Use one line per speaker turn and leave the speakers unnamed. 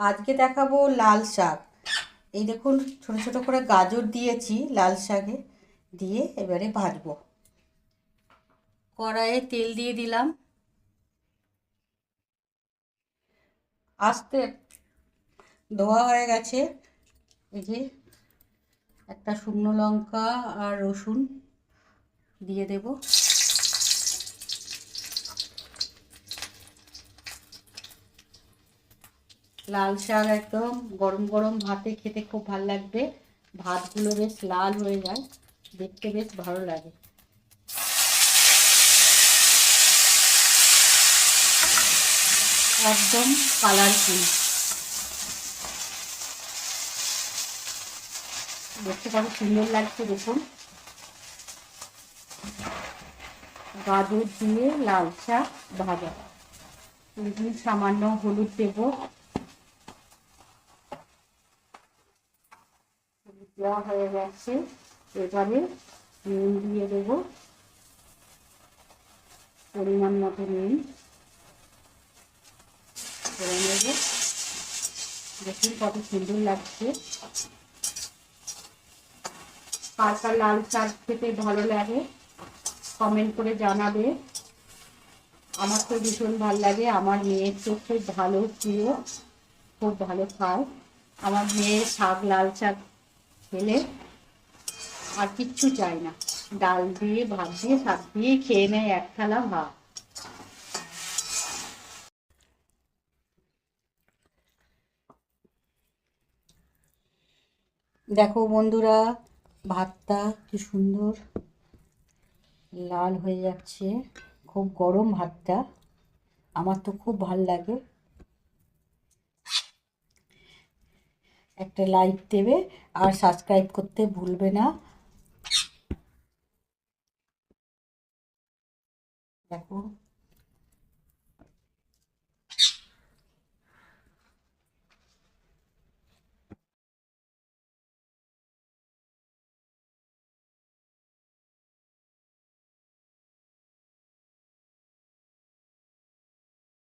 আজকে দেখাবো লাল শাক। এই দেখুন, ছোট ছোট করে গাজর দিয়েছি লাল শাকে, দিয়ে এবারে ভাজবো। কড়াইয়ে তেল দিয়ে দিলাম। আস্তে ধোয়া হয়ে গেছে। এই যে একটা শুকনো লঙ্কা আর রসুন দিয়ে দেব। লাল শাক একদম গরম গরম ভাতে খেতে খুব ভালো লাগবে। ভাতগুলো বেশ লাল হয়ে যায়, দেখতে বেশ ভালো লাগে। একদম কালারফুল দেখতে কত সুন্দর লাগছে দেখুন। গাজর দিয়ে লাল শাক ভাজা। সামান্য হলুদ দেব। দেওয়া হয়ে গেছে। এবারে নুন দিয়ে দেব। পরিমাণ মতো নুন। করে নেব। দেখুন কত সুন্দর লাগছে। কার লাল শাক খেতে ভালো লাগে কমেন্ট করে জানাবে। আমার তো ভীষণ ভালো লাগে। আমার মেয়ের খুব ভালো প্রিয়। খুব ভালো খায়। আমার মেয়ে শাক, লাল শাক খেলে আর কিচ্ছু চাই না। ডাল দিয়ে, ভাত দিয়ে, শাক দিয়ে খেয়ে নেয় এক থালা ভাত। দেখো বন্ধুরা, ভাতটা কি সুন্দর। লাল হয়ে যাচ্ছে। খুব গরম ভাতটা। আমার তো খুব ভালো লাগে। একটা লাইক দেবে আর সাবস্ক্রাইব করতে ভুলবে না। দেখো।